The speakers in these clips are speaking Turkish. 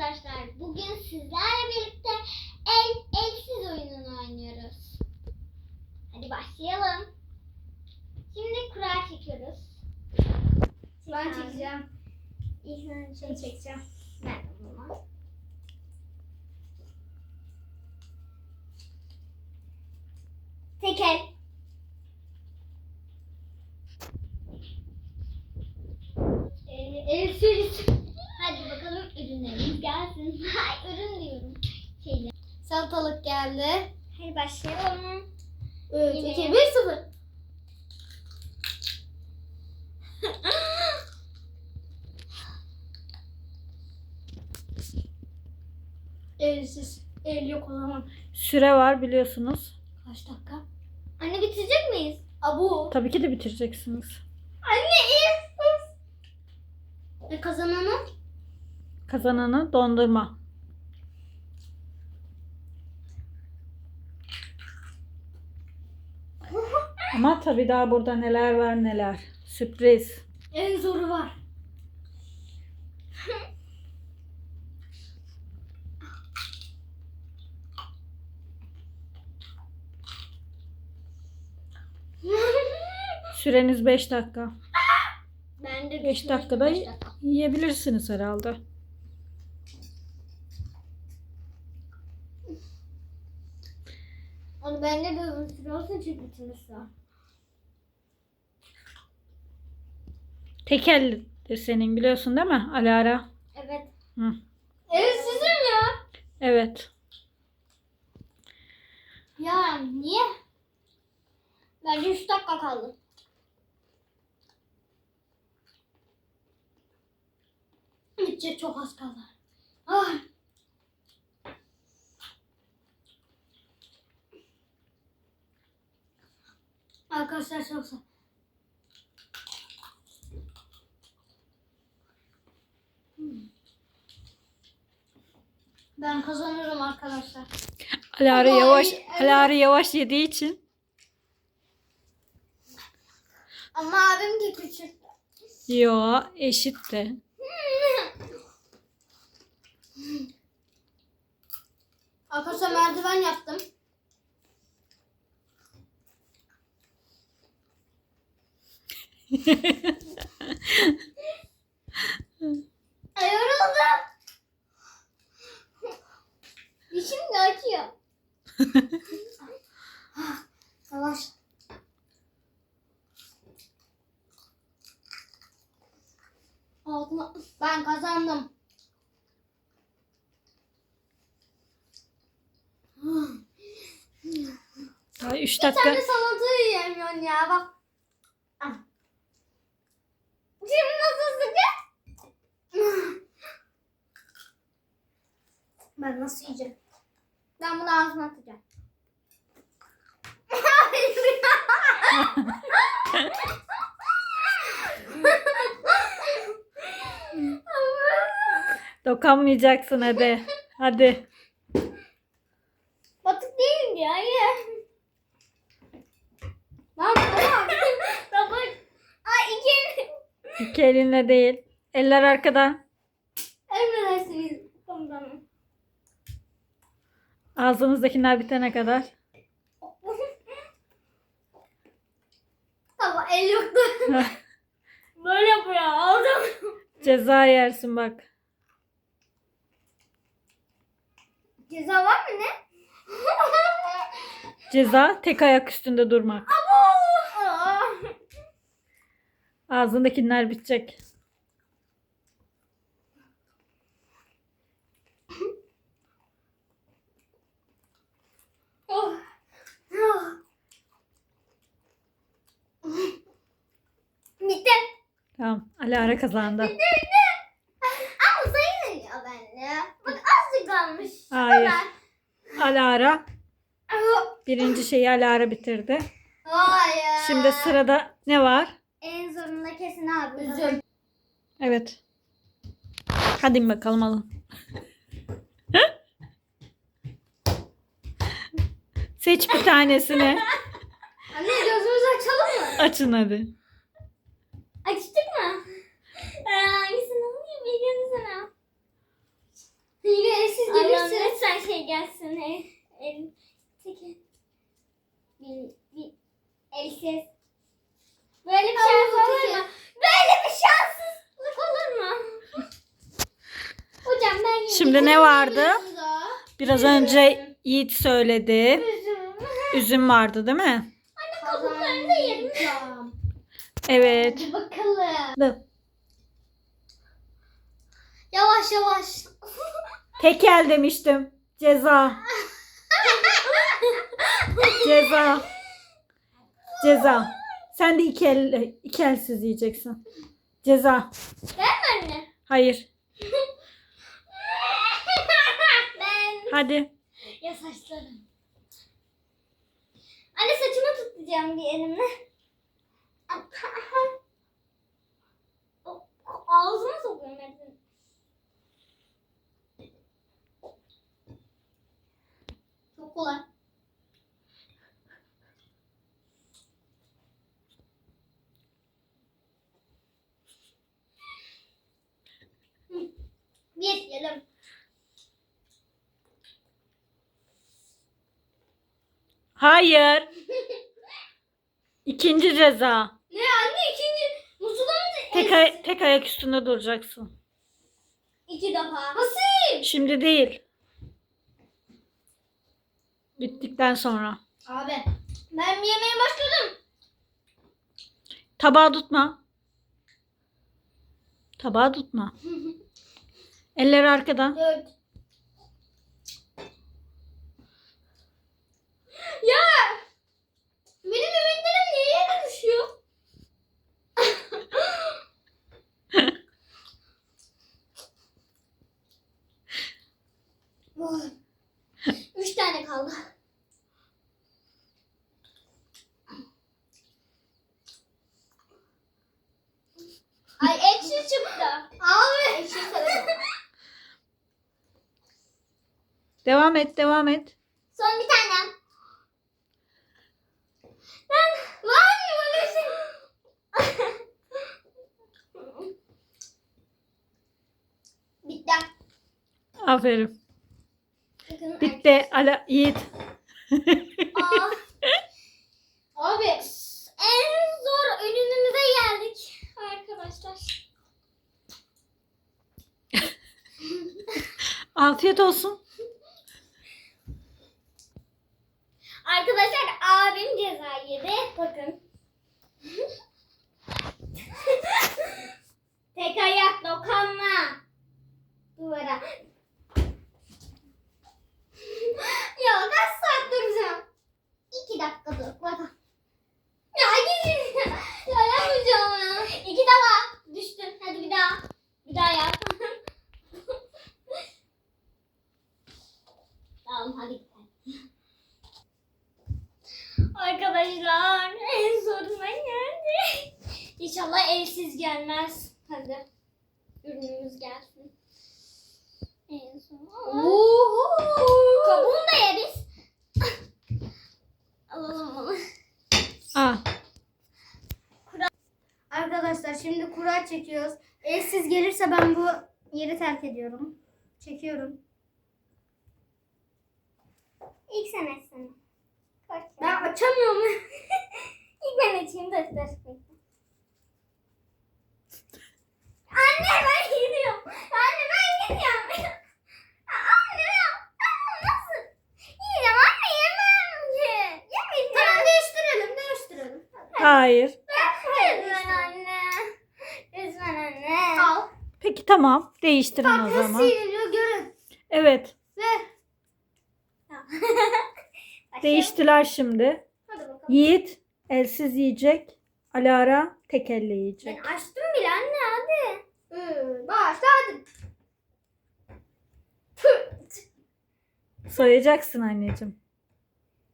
arkadaşlar. Bugün sizlerle birlikte el elsiz oyununu oynuyoruz. Hadi başlayalım. Şimdi kura çekiyoruz. Ben çekeceğim. İlk Seni çek. çekeceğim. Ben de zaman. Tekel. Ee, elsiz. Gelsin. Hay ürün diyorum. Şeyler. Salatalık geldi. Hadi başlayalım. 3, Yine. 2, 1, 0. Elsiz. El yok o zaman. Süre var biliyorsunuz. Kaç dakika? Anne bitirecek miyiz? Abu. Tabii ki de bitireceksiniz. Anne elsiz. E kazananı? Kazananı dondurma. Ama tabii daha burada neler var neler. Sürpriz. En zoru var. Süreniz 5 dakika. ben de 5 dakikada yiyebilirsiniz herhalde. Onu bende de uzun süre olsun çünkü bitirmesi lazım. Tekeldir senin biliyorsun değil mi Alara? Evet. Hı. Elsizim ya. Evet. Ya niye? Bence 3 dakika kaldı. Bitecek çok az kaldı. Ah. Arkadaşlar çok sağ. Hmm. Ben kazanırım arkadaşlar. Alara yavaş. Alara yavaş yediği için Ama abim de küçük. yo eşitti. Arkadaşlar merdiven yaptım. Ay yoruldum. Dişim de acıyor. Yavaş. Altıma... Ben kazandım. Daha 3 Sen dakika. de salata yiyemiyorsun ya bak. Ah. Şimdi nasıl sıcak? Ben nasıl yiyeceğim? Ben bunu ağzıma atacağım. Dokunmayacaksın hadi. Hadi. Batık değil ya. Hayır. Lan tamam. Ay iki. İki elinle değil. Eller arkada. Ağzınızdakiler bitene kadar. Tamam el yoktu. Böyle yapıyor. Aldım. Ceza yersin bak. Ceza var mı ne? Ceza tek ayak üstünde durmak. Aa. Ağzındakiler bitecek. Oh. Oh. Bitti. Tamam. Alara kazandı. Ama sayılmıyor bende. Bak azıcık kalmış. Hayır. Kadar. Alara birinci şeyi Alara bitirdi. Hayır. Şimdi sırada ne var? En zorunda kesin abi. Üzüm. Evet. Hadi bakalım alın. Seç bir tanesini. Anne gözümüzü açalım mı? Açın hadi. Açtık alayım? İlgini sana. güzel şey gelsin. El. Bir, bir, elsiz. Böyle bir şans olur mu? Böyle bir şanssızlık olur mu? Hocam ben yine Şimdi ne vardı? Biraz önce Yiğit söyledi. Üzüm. Üzüm vardı değil mi? Kabuklarını da yerim. Evet. Hadi bakalım. Yavaş yavaş. Tekel demiştim. Ceza. Ceza. Ceza. Sen de iki, el, iki elsiz yiyeceksin. Ceza. Ben mi anne? Hayır. ben. Hadi. Ya saçlarım. Anne saçımı tutacağım bir elimle. Ağzıma sokuyorum hepsini. Kolay. Bir yiyelim. Hayır. İkinci ceza. Ne anne ikinci muzu da mı? Tek, ay- tek ayak üstünde duracaksın. İki defa. Nasıl? Şimdi değil. Bittikten sonra. Abi. Ben yemeğe başladım. Tabağı tutma. Tabağı tutma. Eller arkada. Dört. Ya! Benim yemeklerim niye yere düşüyor? Oh. Üç tane kaldı. Ay ekşi çıktı. Abi. Ekşi sarı. Devam et, devam et. Son bir tane. Ben var mı böyle şey? Bitti. Aferin. Bitti. Ala Yiğit. Aa. Abi en zor ürünümüze geldik arkadaşlar. Afiyet olsun. Arkadaşlar abim ceza yedi. Bakın. Tek ayak dokanma. Duvara. ya kaç saat duracağım? İki dakika dur. Bakın. Ya gidin. ya yapmayacağım ya. İki defa. Düştün. Hadi bir daha. Bir daha yap. tamam hadi gidelim. Arkadaşlar en zoruna geldi. Gelmez. Hadi ürünümüz gelsin. En son. Kabuğunu da yeriz. Alalım onu. Aa, Arkadaşlar şimdi kura çekiyoruz. Elsiz gelirse ben bu yeri terk ediyorum. Çekiyorum. İlk sen. Kaç Ben açamıyorum. İlk ben açayım da dur. Anne ben gidiyorum. Anne ben gidiyorum. Anne ben nasıl? Yiyeceğim anne yemem ki. Yemeyeceğim. tamam değiştirelim değiştirelim. hayır. Lütfen anne. Lütfen anne. Al. Peki tamam. Değiştirin o Bak zaman. nasıl yeniliyor görün. Evet. Ve Değiştiler şimdi. Hadi bakalım. Yiğit elsiz yiyecek. Alara tek elle yiyecek. Ben açtım bile anne hadi. Ee, başla hadi. Soyacaksın anneciğim.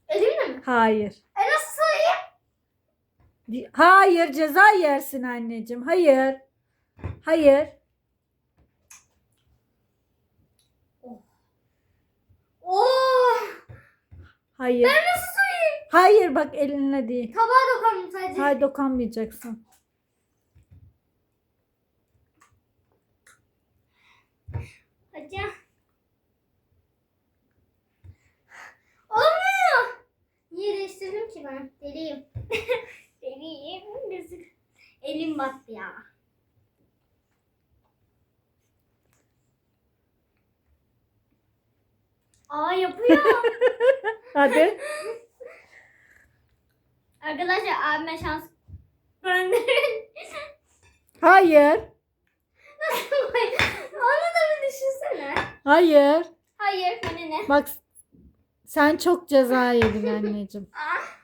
Elimle mi? Hayır. E nasıl sayayım? Di- Hayır ceza yersin anneciğim. Hayır. Hayır. Oo. Hayır. Ben nasıl sayayım? Hayır bak elinle değil. Tabağa sadece. Hayır dokanmayacaksın. Hocam. Ki ben. Deliyim. Deliyim. Gözük. Elim battı ya. Aa yapıyor. Hadi. Arkadaşlar abime şans gönderin. Hayır. Onu da bir düşünsene. Hayır. Hayır bana ne? Bak sen çok ceza yedin anneciğim. Ah.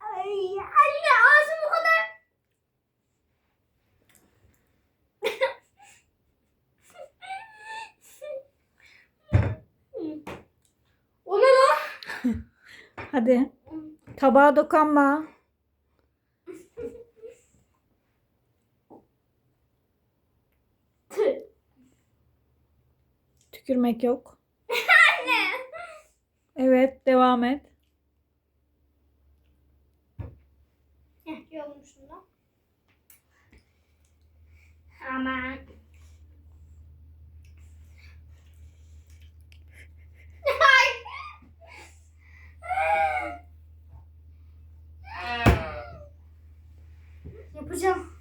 Ay anne ağzım o kadar. o ne lan? Hadi. Tabağa dokunma. Tükürmek yok. Evet devam et. Heh, yolmuş şunu. Aman. Yapacağım.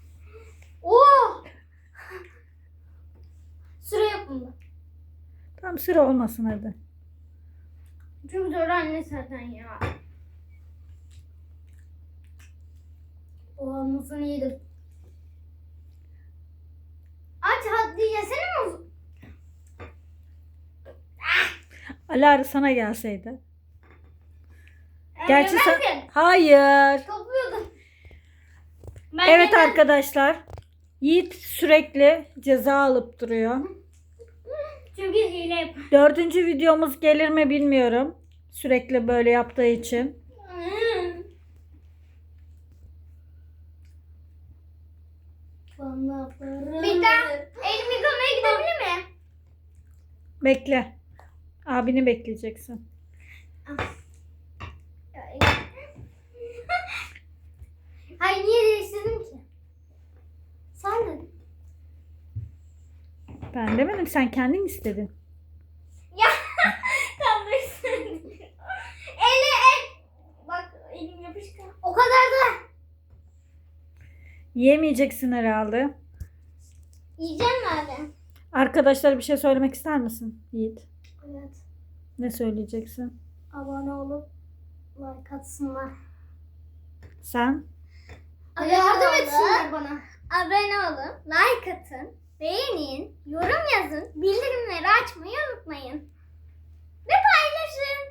Oo! Süre yapımda. Tam sıra olmasın hadi. Çok zor anne zaten ya. O muzun iyidir. Aç hadi yesene muz. Alara sana gelseydi. Ee, Gerçi sen... Hayır. Topluyordum. Ben Evet de- arkadaşlar. Yiğit sürekli ceza alıp duruyor. Çünkü hile yap. Dördüncü videomuz gelir mi bilmiyorum. Sürekli böyle yaptığı için. Bana Bir daha elimi yıkamaya gidebilir miyim? Bekle. Abini bekleyeceksin. Hayır niye değiştirdim ki? Sen de. Ben demedim sen kendin istedin. Ya kalmışsın. Eli el. Bak elim yapışkan. O kadar da. Yiyemeyeceksin herhalde. Yiyeceğim mi abi? Arkadaşlar bir şey söylemek ister misin Yiğit? Evet. Ne söyleyeceksin? Abone olup like atsınlar. Sen? Abone Yardım olun. etsinler bana. Abone olun. Like atın. Beğenin, yorum yazın, bildirimleri açmayı unutmayın. Ve paylaşın.